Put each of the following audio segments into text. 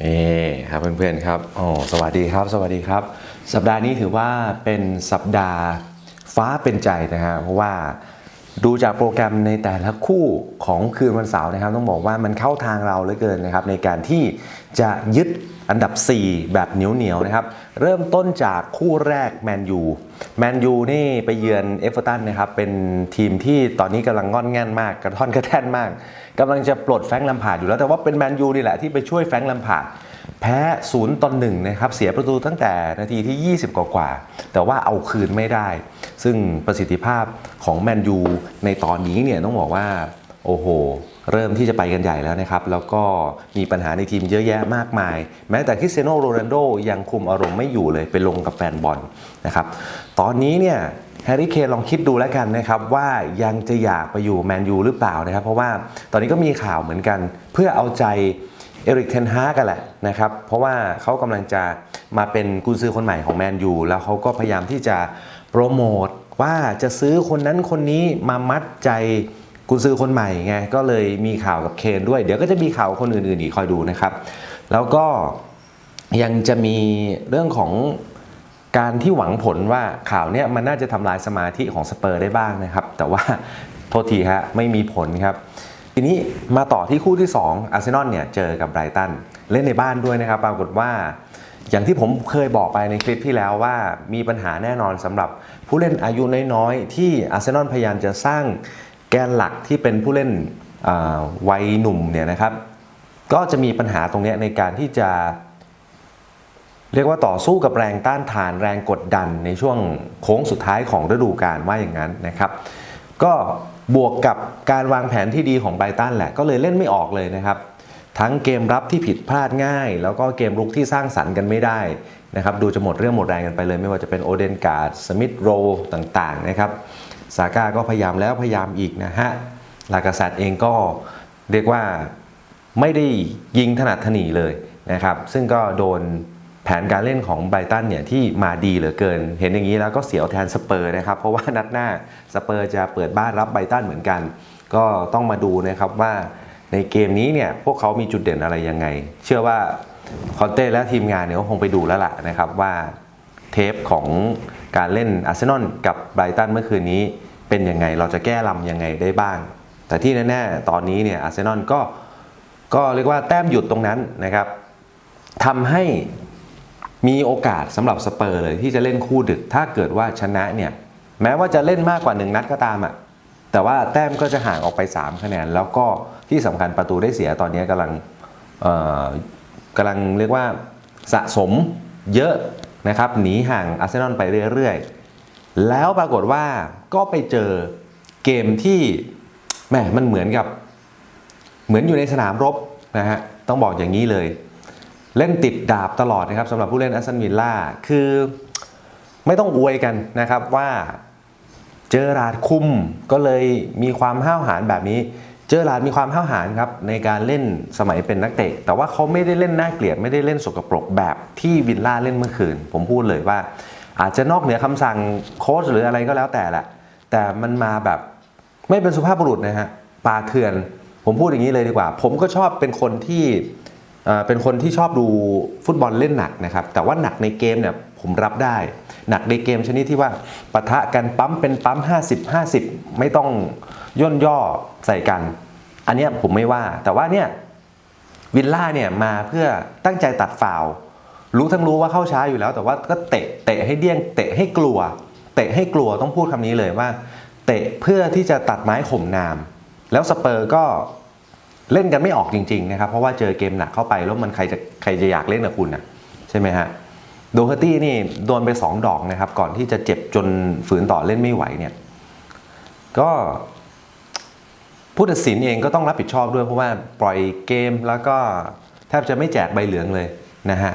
เอ่ครับเพื่อนๆครับโอ้สวัสดีครับ สวัสดีครับ สัปดาห์นี้ถือว่าเป็นสัปดาห์ฟ้าเป็นใจนะฮะเพราะว่า ดูจากโปรแกรมในแต่ละคู่ของคืนวันเสาร์นะครับ ต้องบอกว่ามันเข้าทางเราเหลือเกินนะครับ ในการที่จะยึดอันดับ 4 แบบเหนียวๆนะครับ เริ่มต้นจากคู่แรกแมนยูแมนยูนี่ไปเยือนเอฟเวอร์ตันนะครับ เป็นทีมที่ตอนนี้กำลังงอนแง่นมาก กระท่อนกระแท่นมากกำลังจะปลดแฟงลัมพาดอยู่แล้วแต่ว่าเป็นแมนยูนี่แหละที่ไปช่วยแฟงลัมพาด แพ้0ต่อ1นะครับเสียประตูตั้งแต่นาทีที่ 20 กว่าๆแต่ว่าเอาคืนไม่ได้ ซึ่งประสิทธิภาพของแมนยูในตอนนี้เนี่ยต้องบอกว่าโอ้โหเริ่มที่จะไปกันใหญ่แล้วนะครับ แล้วก็มีปัญหาในทีมเยอะแยะมากมาย แม้แต่คริสเตียโนโรนัลโดยังคุมอารมณ์ไม่อยู่เลยไปลงกับแฟนบอลนะครับ ตอนนี้เนี่ยแฮร์รี่เคนลองคิดดูแล้วกันนะครับว่ายังจะอยากไปอยู่แมนยูหรือเปล่านะครับ เพราะว่าตอนนี้ก็มีข่าวเหมือนกันเพื่อเอาใจ เอริกเทนฮากันแหละนะครับเพราะว่าเขากำลังจะมาเป็นกุนซือคนใหม่ของแมนยูแล้วเขาก็พยายามที่จะโปรโมทว่าจะซื้อคนนั้นคนนี้มามัดใจกุนซือคนใหม่ไงก็เลยมีข่าวกับเคนด้วย เดี๋ยวก็จะมีข่าวคนอื่นๆอีกคอยดูนะครับ แล้วก็ยังจะมีเรื่องของการที่หวังผลว่าข่าวเนี้ยมันน่าจะทำลายสมาธิของสเปอร์ได้บ้างนะครับ แต่ว่าโทษทีฮะไม่มีผลครับ ทีนี้มาต่อที่คู่ที่ 2 อาร์เซนอลเนี่ยเจอกับไบรตันเล่นในบ้านด้วยนะครับปรากฏว่าอย่างที่ผมเคยบอกไปในคลิปที่แล้วว่ามีปัญหาแน่นอนสำหรับผู้เล่นอายุน้อยๆ ที่อาร์เซนอลพยายามจะสร้างแกนหลักที่เป็นผู้เล่นวัยหนุ่มเนี่ยนะครับ ก็จะมีปัญหาตรงนี้ในการที่จะ เรียกว่าต่อสู้กับแรงต้านทานแรงกดดันในช่วงโค้งสุดท้ายของฤดูกาลว่าอย่างนั้นนะครับ ก็ บวกกับการวางแผนที่ดีของไบตันแหละก็เลยเล่นไม่ออกเลยนะครับ ทั้งเกมรับที่ผิดพลาดง่าย แล้วก็เกมรุกที่สร้างสรรค์กันไม่ได้นะครับดูจะหมดเรื่องหมดแรงกันไปเลย ไม่ว่าจะเป็นโอเดนการ์ดสมิธโรต่างๆนะครับซาก้าก็พยายามแล้วพยายามอีกนะฮะลากาเซตเองก็เรียกว่าไม่ได้ยิงถนัดถนีเลยนะครับ ซึ่งก็โดน แผนการเล่นของไบรตันเนี่ยที่มาดีเหลือเกิน เห็นอย่างนี้แล้วก็เสียวแทนสเปอร์นะครับ เพราะว่านัดหน้าสเปอร์จะเปิดบ้านรับไบรตันเหมือนกัน ก็ต้องมาดูนะครับว่าในเกมนี้เนี่ยพวกเขามีจุดเด่นอะไรยังไง เชื่อว่าคอนเต้และทีมงานเนี่ยก็คงไปดูแล้วล่ะนะครับว่าเทปของการเล่นอาร์เซนอลกับไบรตันเมื่อคืนนี้เป็นยังไงเราจะแก้ลำยังไงได้บ้าง แต่ที่แน่ๆตอนนี้เนี่ยอาร์เซนอลก็ก็เรียกว่าแต้มหยุดตรงนั้นนะครับทำให้ มีโอกาสสำหรับสเปอร์เลยที่จะเล่นคู่ดึก ถ้าเกิดว่าชนะเนี่ยแม้ว่าจะเล่นมากกว่า 1 นัดก็ตามอะ่ะแต่ว่าแต้มก็จะห่างออกไป 3 คะแนน แล้วก็ที่สำคัญประตูได้เสียตอนนี้กำลังเอ่อกำลังเรียกว่าสะสมเยอะนะครับหนีห่างอาร์เซนอลไปเรื่อยๆ แล้วปรากฏว่าก็ไปเจอเกมที่แหมมันเหมือนกับเหมือนอยู่ในสนามรบนะฮะต้องบอกอย่างนี้เลย เล่นติดดาบตลอดนะครับสำหรับผู้เล่นแอสตันวิลล่าคือไม่ต้องอวยกันนะครับว่าเจอราดคุมก็เลยมีความห้าวหาญแบบนี้ เจอราดมีความห้าวหาญครับในการเล่นสมัยเป็นนักเตะ แต่ว่าเขาไม่ได้เล่นน่าเกลียดไม่ได้เล่นสกปรกแบบที่วิลล่าเล่นเมื่อคืน ผมพูดเลยว่า อาจจะนอกเหนือคำสั่งโค้ชหรืออะไรก็แล้วแต่แหละ แต่มันมาแบบไม่เป็นสุภาพบุรุษนะฮะปาเถื่อน ผมพูดอย่างนี้เลยดีกว่า ผมก็ชอบเป็นคนที่ เป็นคนที่ชอบดูฟุตบอลเล่นหนักนะครับ แต่ว่าหนักในเกมเนี่ยผมรับได้ หนักในเกมชนิดที่ว่าปะทะกันปั๊มเป็นปั๊ม 50 50 ไม่ต้องย่นย่อใส่กัน อันนี้ผมไม่ว่า แต่ว่าเนี่ยวิลล่าเนี่ยมาเพื่อตั้งใจตัดฟาวล์รู้ทั้งรู้ว่าเข้าช้าอยู่แล้ว แต่ว่าก็เตะเตะให้เดี้ยงเตะให้กลัว เตะให้กลัวต้องพูดคำนี้เลยว่า เตะเพื่อที่จะตัดไม้ข่มนาม แล้วสเปอร์ก็ เล่นกันไม่ออกจริงๆนะครับเพราะว่าเจอเกมหนักเข้าไปแล้วมันใครจะใครจะอยากเล่นกับคุณนะใช่ไหมฮะโดเฮอร์ตี้นี่โดนไป 2 ดอกนะครับก่อนที่จะเจ็บจนฝืนต่อเล่นไม่ไหวเนี่ยก็ผู้ตัดสินเองก็ต้องรับผิดชอบด้วยเพราะว่าปล่อยเกมแล้วก็แทบจะไม่แจกใบเหลืองเลยนะฮะ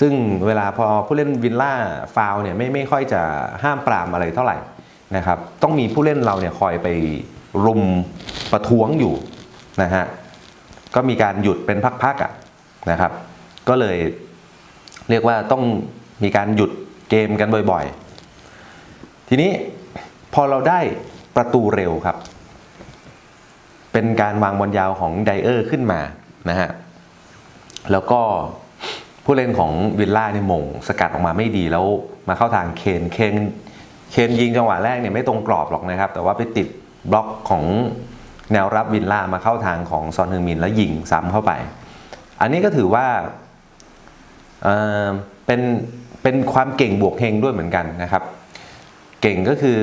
ซึ่งเวลาพอผู้เล่นวิลล่าฟาวเนี่ยไม่ไม่ค่อยจะห้ามปรามอะไรเท่าไหร่นะครับต้องมีผู้เล่นเราเนี่ยคอยไป รุมประท้วงอยู่นะฮะก็มีการหยุดเป็นพักๆอะนะครับ ก็เลยเรียกว่าต้องมีการหยุดเกมกันบ่อยๆ ทีนี้พอเราได้ประตูเร็วครับ เป็นการวางบอลยาวของไดเออร์ขึ้นมานะฮะแล้วก็ผู้เล่นของวิลล่าเนี่ยมงสกัดออกมาไม่ดีแล้วมาเข้าทางเคนเคนเคนยิงจังหวะแรกเนี่ยไม่ตรงกรอบหรอกนะครับ แต่ว่าไปติด บล็อกของแนวรับวิลล่ามาเข้าทางของซอนฮึงมินแล้วยิงซ้ำเข้าไป อันนี้ก็ถือว่าเเป็นเป็นความเก่งบวกเฮงด้วยเหมือนกันนะครับ เก่งก็คือ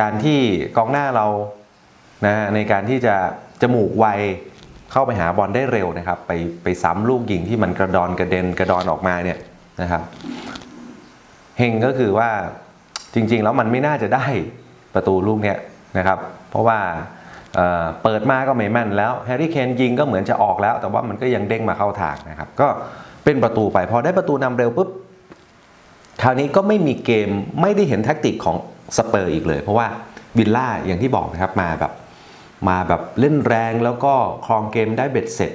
การที่กองหน้าเรานะในการที่จะจมูกไวเข้าไปหาบอลได้เร็วนะครับ ไปไปซ้ำลูกยิงที่มันกระดอนกระเด็นกระดอนออกมาเนี่ยนะครับเฮงก็คือว่าจริงๆแล้วมันไม่น่าจะได้ประตูลูกเนี้ยนะครับ เพราะว่าเเปิดมาก็ไม่แม่นแล้วแฮร์รี่เคนยิงก็เหมือนจะออกแล้ว แต่ว่ามันก็ยังเด้งมาเข้าทางนะครับ ก็เป็นประตูไป พอได้ประตูนำเร็วปุ๊บคราวนี้ก็ไม่มีเกมไม่ได้เห็นแท็กติกของสเปอร์อีกเลย เพราะว่าวิลล่าอย่างที่บอกนะครับมาแบบมาแบบเล่นแรงแล้วก็ครองเกมได้เบ็ดเสร็จ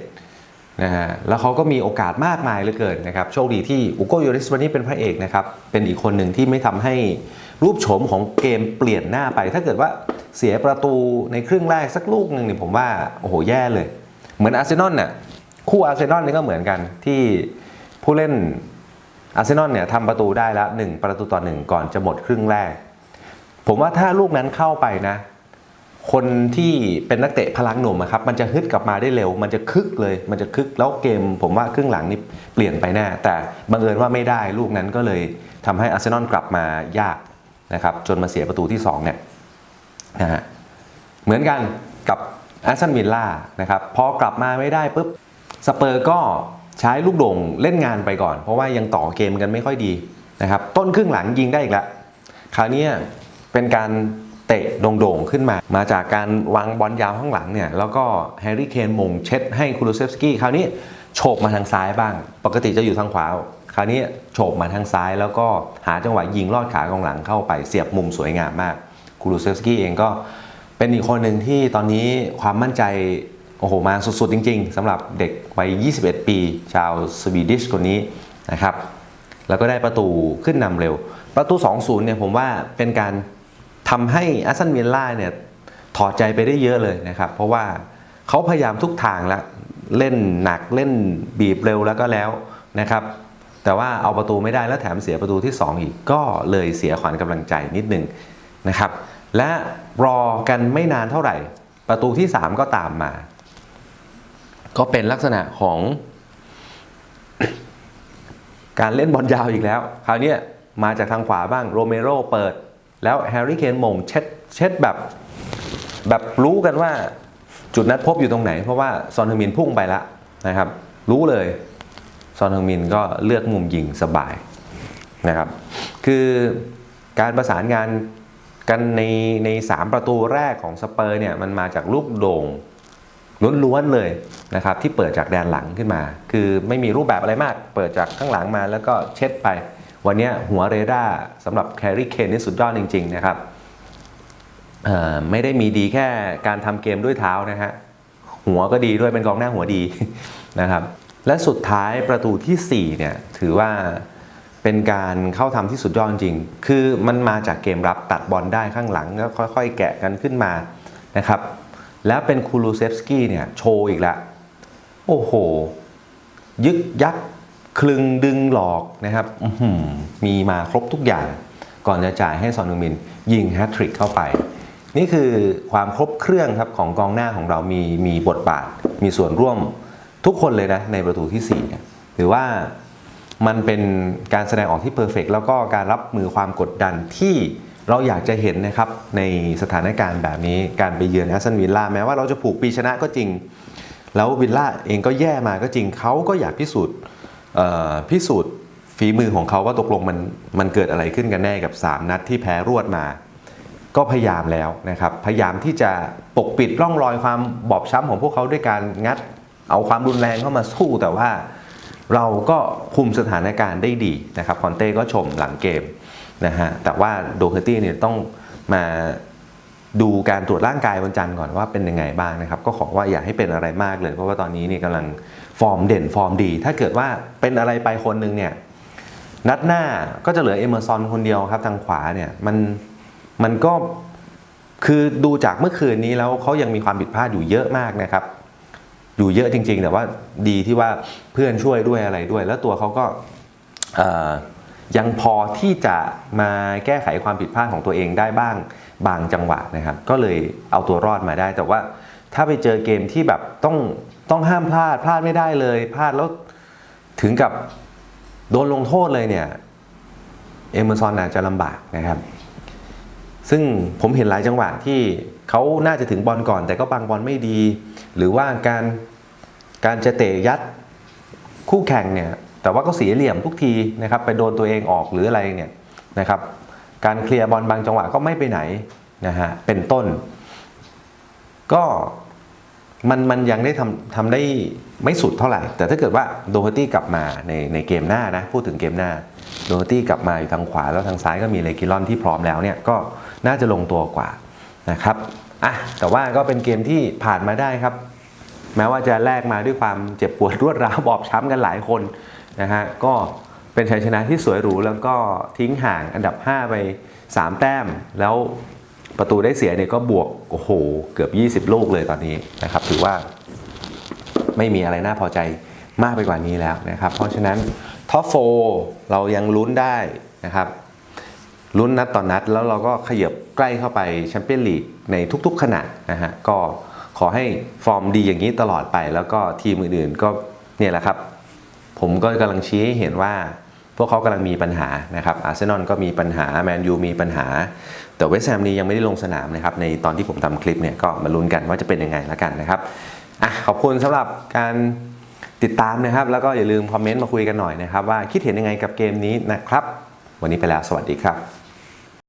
นะฮะแล้วเขาก็มีโอกาสมากมายเหลือเกินนะครับโชคดีที่อุโกโยริสวันนี้เป็นพระเอกนะครับเป็นอีกคนหนึ่งที่ไม่ทำให้รูปโฉมของเกมเปลี่ยนหน้าไป ถ้าเกิดว่า เสียประตูในครึ่งแรกสักลูกหนึ่งเนี่ยผมว่าโอ้โหแย่เลย เหมือนอาร์เซนอลน่ะคู่อาร์เซนอลนี่ก็เหมือนกันที่ผู้เล่นอาร์เซนอลเนี่ยทำประตูได้แล้ว1ประตูต่อหนึ่งก่อนจะหมดครึ่งแรก ผมว่าถ้าลูกนั้นเข้าไปนะ คนที่เป็นนักเตะพลังหนุ่มครับมันจะฮึดกลับมาได้เร็ว มันจะคึกเลย มันจะคึกแล้วเกม ผมว่าครึ่งหลังนี่เปลี่ยนไปแน่แต่บังเอิญว่าไม่ได้ลูกนั้นก็เลยทำให้อาร์เซนอลกลับมายากนะครับจนมาเสียประตูที่2เนี่ย นะฮะเหมือนกันกับแอสตันวิลล่านะครับพอกลับมาไม่ได้ปุ๊บสเปอร์ก็ใช้ลูกโด่งเล่นงานไปก่อน เพราะว่ายังต่อเกมกันไม่ค่อยดีนะครับต้นครึ่งหลังยิงได้อีกแล้วคราวนี้เป็นการเตะโด่งๆขึ้นมา มาจากการวางบอลยาวข้างหลังเนี่ยแล้วก็แฮร์รี่เคนมงเช็ดให้คูลูเซฟสกี้คราวนี้โฉบมาทางซ้ายบ้าง ปกติจะอยู่ทางขวา คราวนี้โฉบมาทางซ้ายแล้วก็หาจังหวะยิงลอดขากองหลังเข้าไปเสียบมุมสวยงามมาก คูลูเซฟสกี้เองก็เป็นอีกคนหนึ่งที่ตอนนี้ความมั่นใจ โอ้โห มาสุดๆ จริงๆสำหรับเด็กวัย 21 ปี ชาวสวีดิชคนนี้นะครับ แล้วก็ได้ประตูขึ้นนำเร็ว ประตู 2-0 เนี่ยผมว่าเป็นการทำให้อาร์เซนวิลล่าเนี่ยถอดใจไปได้เยอะเลยนะครับ เพราะว่าเขาพยายามทุกทางแล้ว เล่นหนักเล่นบีบเร็วแล้วก็แล้วนะครับ แต่ว่าเอาประตูไม่ได้แล้วแถมเสียประตูที่ 2 อีกก็เลยเสียขวัญกำลังใจนิดนึงนะครับ และรอกันไม่นานเท่าไหร่ ประตูที่ 3 ก็ตามมา ก็เป็นลักษณะของ การเล่นบอลยาวอีกแล้ว คราวนี้มาจากทางขวาบ้างโรเมโรเปิด แล้วแฮร์รี่เคนมงเช็ดเช็ดแบบ แบบรู้กันว่าจุดนัดพบอยู่ตรงไหน เพราะว่าซอนฮงมินพุ่งไปแล้วนะครับ รู้เลย ซอนฮงมินก็เลือกมุมยิงสบายนะครับ คือการประสานงาน กันในในสามประตูแรกของสเปอร์เนี่ยมันมาจากลูกโด่งล้วนๆเลยนะครับที่เปิดจากแดนหลังขึ้นมา คือไม่มีรูปแบบอะไรมาก เปิดจากข้างหลังมาแล้วก็เช็ดไป วันนี้หัวเรดาร์สำหรับแคริเคนนี่สุดยอดจริง ๆ นะครับเออไม่ได้มีดีแค่การทำเกมด้วยเท้านะฮะหัวก็ดีด้วยเป็นกองหน้าหัวดีนะครับและสุดท้ายประตูทีสี่4เนี่ยถือว่า เป็นการเข้าทำที่สุดยอดจริง คือมันมาจากเกมรับตัดบอลได้ข้างหลังแล้วค่อยๆ แกะกันขึ้นมานะครับ แล้วเป็นคูลูเซฟสกี้เนี่ยโชว์อีกแล้วโอ้โห ยึกยักคลึงดึงหลอกนะครับมีมาครบทุกอย่าง ก่อนจะจ่ายให้ซอนงมิน ยิงแฮตทริกเข้าไป นี่คือความครบเครื่องครับของกองหน้าของเรามีมีบทบาท มีส่วนร่วมทุกคนเลยนะในประตูที่4ถือว่า มันเป็นการแสดงออกที่เพอร์เฟกแล้วก็การรับมือความกดดันที่เราอยากจะเห็นนะครับในสถานการณ์แบบนี้การไปเยือนแอสตันวิลล่าแม้ว่าเราจะผูกปีชนะก็จริง แล้ววิลล่าเองก็แย่มาก็จริงเขาก็อยากพิสูจน์พิสูจน์ฝีมือของเขาว่าตกลงมันมันเกิดอะไรขึ้นกันแน่กับ 3 นัดที่แพ้รวดมา ก็พยายามแล้วนะครับ พยายามที่จะปกปิดร่องรอยความบอบช้ำของพวกเขาด้วยการงัด เอาความรุนแรงเข้ามาสู้แต่ว่า เราก็คุมสถานการณ์ได้ดีนะครับคอนเต้ก็ชมหลังเกมนะฮะแต่ว่าโดเคอร์ตี้เนี่ยต้องมาดูการตรวจร่างกายวันจันทร์ก่อนว่าเป็นยังไงบ้างนะครับ ก็ขอว่าอย่าให้เป็นอะไรมากเลย เพราะว่าตอนนี้นี่กำลังฟอร์มเด่นฟอร์มดี ถ้าเกิดว่าเป็นอะไรไปคนหนึ่งเนี่ยนัดหน้าก็จะเหลือเอเมอร์ซอนคนเดียวครับทางขวาเนี่ยมันมันก็คือดูจากเมื่อคืนนี้แล้วเขายังมีความผิดพลาดอยู่เยอะมากนะครับ อยู่เยอะจริง ๆ แต่ว่าดีที่ว่าเพื่อนช่วยด้วยอะไรด้วย แล้วตัวเขาก็ยังพอที่จะมาแก้ไขความผิดพลาดของตัวเองได้บ้างบางจังหวะนะครับ ก็เลยเอาตัวรอดมาได้ แต่ว่าถ้าไปเจอเกมที่แบบต้องต้องห้ามพลาดพลาดไม่ได้เลย พลาดแล้วถึงกับโดนลงโทษเลยเนี่ย เอเมอร์ซอนอาจจะลำบากนะครับ ซึ่งผมเห็นหลายจังหวะที่เขาน่าจะถึงบอลก่อน แต่ก็บังบอลไม่ดี หรือว่าการการจะเตะยัดคู่แข่งเนี่ยแต่ว่าก็เสียเหลี่ยมทุกทีนะครับไปโดนตัวเองออกหรืออะไรเนี่ยนะครับ การเคลียร์บอลบางจังหวะก็ไม่ไปไหนนะฮะเป็นต้น ก็มันมันยังได้ทำทำได้ ไม่สุดเท่าไหร่ แต่ถ้าเกิดว่าโดเฮตี้กลับมาในในเกมหน้านะ พูดถึงเกมหน้า โดเฮตี้กลับมาอยู่ทางขวาแล้วทางซ้ายก็มีเลกิลอนที่พร้อมแล้วเนี่ยก็น่าจะลงตัวกว่านะครับอะแต่ว่าก็เป็นเกมที่ผ่านมาได้ครับ แม้ว่าจะแลกมาด้วยความเจ็บปวดรวดร้าวบอบช้ำกันหลายคนนะฮะก็เป็นชัยชนะที่สวยหรูแล้วก็ทิ้งห่างอันดับ 5 ไป 3 แต้ม แล้วประตูได้เสียเนี่ยก็บวกโอ้โหเกือบ 20 ลูกเลยตอนนี้นะครับถือว่า ไม่มีอะไรน่าพอใจมากไปกว่านี้แล้วนะครับ เพราะฉะนั้นท็อปโฟเรายังลุ้นได้นะครับลุ้นนัดต่อนนัดแล้วเราก็ขยับใกล้เข้าไปแชมเปี้ยนลีกในทุกๆขนาดนะฮะก็ขอให้ฟอร์มดีอย่างนี้ตลอดไป แล้วก็ทีมอื่นๆก็เนี่ยแหละครับ ผมก็กำลังชี้ให้เห็นว่า พวกเขากำลังมีปัญหานะครับอาร์เซนอลก็มีปัญหาแมนยูมีปัญหา แต่เวสต์แฮมนี้ยังไม่ได้ลงสนามนะครับในตอนที่ผมทำคลิปเนี่ยก็มาลุ้นกันว่าจะเป็นยังไงแล้วกันนะครับ อะขอบคุณสำหรับการติดตามนะครับ แล้วก็อย่าลืมคอมเมนต์มาคุยกันหน่อยนะครับ ว่าคิดเห็นยังไงกับเกมนี้นะครับ วันนี้ไปแล้วสวัสดีครับ